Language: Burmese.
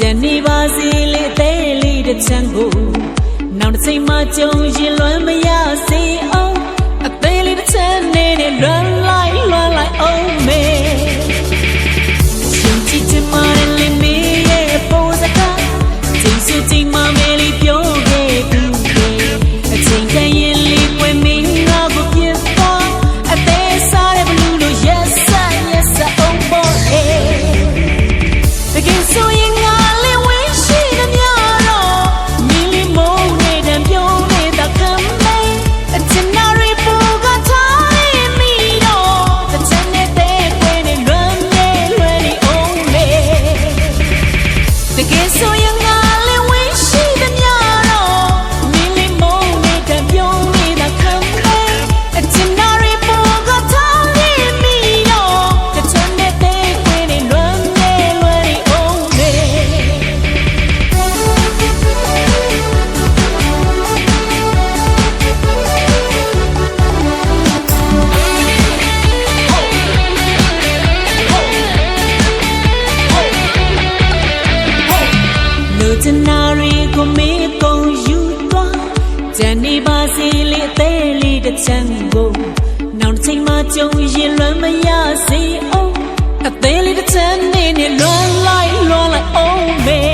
ကျန်နေပါစေလေအသေးလေးတစ်ချမ်းကိုနောက်တစ်ချိန်မှကြုံရင်လွမ်းမရ ကြံနေပါစေလေအသေးလေးတစ်ချမ်းကိုနောက်တစ်ချိန်မှကြုံရင်လွမ်းမရစေအောင်အသေးလေးတစ်ချမ်းနေနဲ့လွမ်းလိုက်လွမ်းလိုက်အောင်မေ